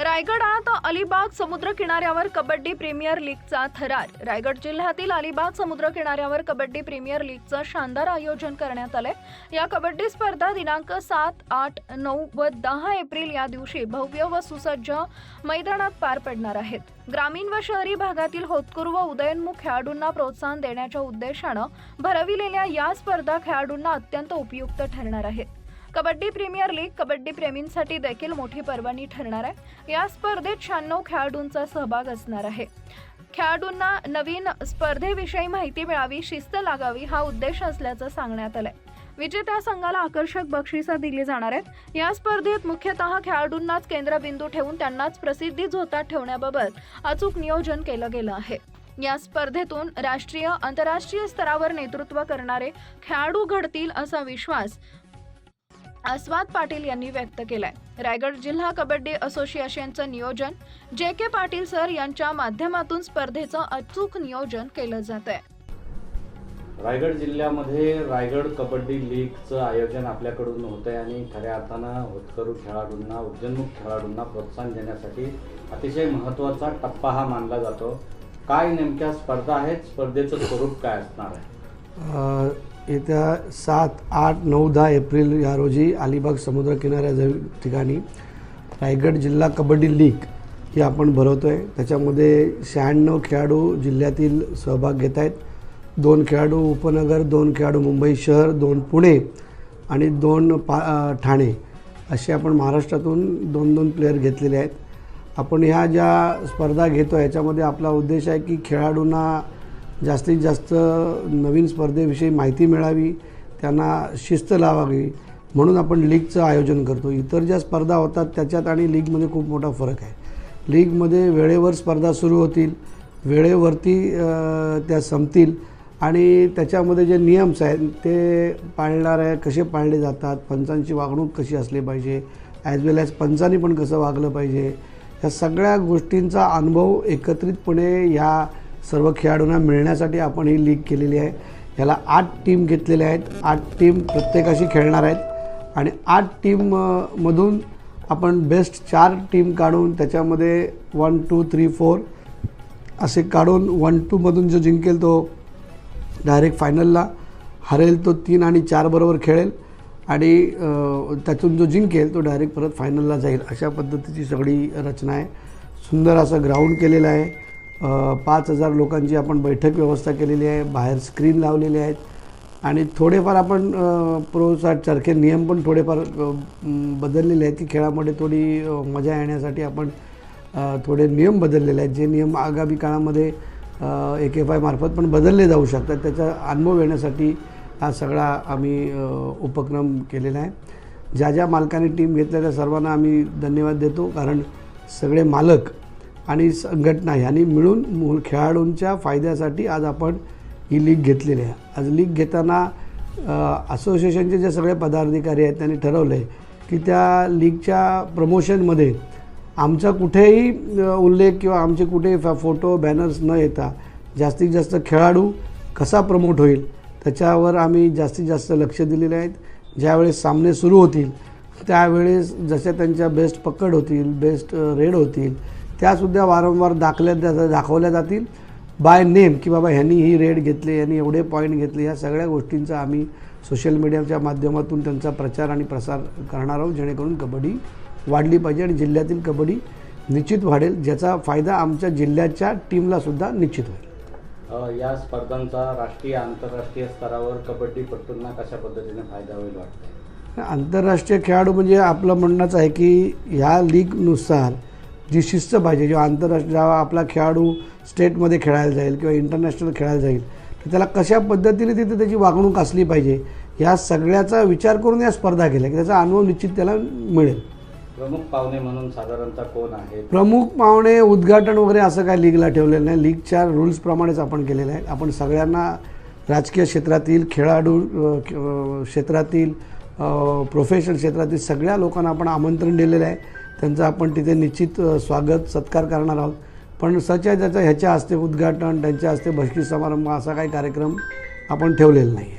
रायगडात अलिबाग समुद्र किनाऱ्यावर कबड्डी प्रीमियर लीगचा थरार. रायगड जिल्ह्यातील अलिबाग समुद्र किनाऱ्यावर कबड्डी प्रीमियर लीगचं शानदार आयोजन करण्यात आलंय. या कबड्डी स्पर्धा दिनांक सात आठ नऊ व दहा एप्रिल या दिवशी भव्य व सुसज्ज मैदानात पार पडणार आहेत. ग्रामीण व शहरी भागातील होतकरू व उदयनमुख खेळाडूंना प्रोत्साहन देण्याच्या उद्देशानं भरविलेल्या या स्पर्धा खेळाडूंना अत्यंत उपयुक्त ठरणार आहेत. कबड्डी प्रीमियर लीग कबड्डी प्रेमींसाठी देखील मोठी पर्वणी ठरणार आहे. या स्पर्धेत शहाण्णव खेळाडूंचा सहभाग असणार आहे. खेळाडूंना नवीन स्पर्धेविषयी माहिती मिळावी शिस्त लागावी हा उद्देश असल्याचं सांगण्यात आलंय. विजेत्या संघाला आकर्षक बक्षिसं दिली जाणार आहेत. या स्पर्धेत मुख्यतः खेळाडूंनाच केंद्रबिंदू ठेवून त्यांनाच प्रसिद्धी झोतात ठेवण्याबाबत अचूक नियोजन केलं गेलं आहे. या स्पर्धेतून राष्ट्रीय आंतरराष्ट्रीय स्तरावर नेतृत्व करणारे खेळाडू घडतील असा विश्वास आस्वाद पाटील यांनी व्यक्त केलाय. रायगड जिल्हा कबड्डी असोसिएशनचं नियोजन जे के पाटील सर यांच्या माध्यमातून स्पर्धेचं अचूक नियोजन केलं जात आहे रायगड जिल्ह्यामध्ये रायगड कबड्डी लीगचं आयोजन आपल्याकडून होत आहे आणि खऱ्या अर्थानं होतकरू खेळाडूंना उद्यन्मुख खेळाडूंना प्रोत्साहन देण्यासाठी अतिशय महत्त्वाचा टप्पा हा मानला जातो. काय नेमक्या स्पर्धा आहेत? स्पर्धेचं स्वरूप काय असणार आहे? येत्या सात आठ नऊ दहा एप्रिल या रोजी अलिबाग समुद्र ठिकाणी रायगड जिल्हा कबड्डी लीग ही आपण भरवतो आहे त्याच्यामध्ये शहाण्णव खेळाडू जिल्ह्यातील सहभाग घेत आहेत. दोन खेळाडू उपनगर दोन खेळाडू मुंबई शहर दोन पुणे आणि दोन पा ठाणे असे आपण महाराष्ट्रातून दोन दोन प्लेयर घेतलेले आहेत. आपण ह्या ज्या स्पर्धा घेतो याच्यामध्ये आपला उद्देश आहे की खेळाडूंना जास्तीत जास्त नवीन स्पर्धेविषयी माहिती मिळावी त्यांना शिस्त लावावी म्हणून आपण लीगचं आयोजन करतो. इतर ज्या स्पर्धा होतात त्याच्यात आणि लीगमध्ये खूप मोठा फरक आहे. लीगमध्ये वेळेवर स्पर्धा सुरू होतील वेळेवरती त्या संपतील आणि त्याच्यामध्ये जे नियम्स आहेत ते पाळणारे कसे पाळले जातात पंचांची वागणूक कशी असली पाहिजे ॲज वेल ॲज पंचांनी पण कसं वागलं पाहिजे ह्या सगळ्या गोष्टींचा अनुभव एकत्रितपणे ह्या सर्व खेळाडूंना मिळण्यासाठी आपण ही लीग केलेली आहे. ह्याला आठ टीम घेतलेल्या आहेत. आठ टीम प्रत्येकाशी खेळणार आहेत. आणि आठ टीम मधून आपण बेस्ट चार टीम काढून त्याच्यामध्ये वन टू थ्री फोर असे काढून वन टूमधून जो जिंकेल तो डायरेक्ट फायनलला हरेल तो तीन आणि चार बरोबर खेळेल. आणि त्यातून जो जिंकेल तो डायरेक्ट परत फायनलला जाईल. अशा पद्धतीची सगळी रचना आहे. सुंदर असं ग्राउंड केलेलं आहे. पाच हजार लोकांची आपण बैठक व्यवस्था केलेली आहे बाहेर स्क्रीन लावलेले आहेत. आणि थोडेफार आपण अ, नियम पण थोडेफार बदललेले आहेत की खेळामध्ये थोडी मजा येण्यासाठी आपण थोडे नियम बदललेले आहेत. जे नियम आगामी काळामध्ये ए के एफ आयमार्फत पण बदलले जाऊ शकतात त्याचा अनुभव येण्यासाठी हा सगळा आम्ही उपक्रम केलेला आहे. ज्या ज्या मालकाने टीम घेतल्या त्या सर्वांना आम्ही धन्यवाद देतो कारण सगळे मालक आणि संघटना ह्यांनी मिळून मूळ खेळाडूंच्या फायद्यासाठी आज आपण ही लीग घेतलेली आहे. आज लीग घेताना असोसिएशनचे जे सगळे पदाधिकारी आहेत त्यांनी ठरवलं आहे की त्या लीगच्या प्रमोशनमध्ये आमचा कुठेही उल्लेख किंवा आमचे कुठेही फोटो बॅनर्स न येता जास्तीत जास्त खेळाडू कसा प्रमोट होईल त्याच्यावर आम्ही जास्तीत जास्त लक्ष दिलेले आहेत. ज्यावेळेस सामने सुरू होतील त्यावेळेस जशा त्यांच्या बेस्ट पकड होतील बेस्ट रेड होतील त्यासुद्धा वारंवार दाखल्या जा- दाखवल्या जातील. बाय नेम की बाबा ह्यांनी ही रेड घेतली यांनी एवढे पॉईंट घेतले ह्या सगळ्या गोष्टींचा आम्ही सोशल मीडियाच्या माध्यमातून त्यांचा प्रचार आणि प्रसार करणार आहोत जेणेकरून कबड्डी वाढली पाहिजे आणि जिल्ह्यातील कबड्डी निश्चित वाढेल ज्याचा फायदा आमच्या जिल्ह्याच्या टीमलासुद्धा निश्चित होईल. या स्पर्धांचा राष्ट्रीय आंतरराष्ट्रीय स्तरावर कबड्डीपटूंना कशा पद्धतीने फायदा होईल वाटतं आंतरराष्ट्रीय खेळाडू म्हणजे आपलं म्हणणंच आहे की ह्या लीगनुसार जी शिस्त पाहिजे जेव्हा आंतरराष्ट्रीय जेव्हा आपला खेळाडू स्टेटमध्ये खेळायला जाईल किंवा इंटरनॅशनल खेळायला जाईल तर त्याला कशा पद्धतीने तिथे त्याची वागणूक असली पाहिजे ह्या सगळ्याचा विचार करून या स्पर्धा केल्या की त्याचा अनुभव निश्चित त्याला मिळेल. प्रमुख पाहुणे म्हणून साधारणतः कोण आहेत प्रमुख पाहुणे उद्घाटन वगैरे असं काय लीगला ठेवलेलं नाही. लीगच्या रूल्सप्रमाणेच आपण केलेलं आहे. आपण सगळ्यांना राजकीय क्षेत्रातील खेळाडू क्षेत्रातील प्रोफेशनल क्षेत्रातील सगळ्या लोकांना आपण आमंत्रण दिलेलं आहे. त्यांचं आपण तिथे निश्चित स्वागत सत्कार करणार आहोत. पण सच्या त्याचा ह्याच्या हस्ते उद्घाटन त्यांच्या हस्ते बक्षीस समारंभ असा काही कार्यक्रम आपण ठेवलेला नाही आहे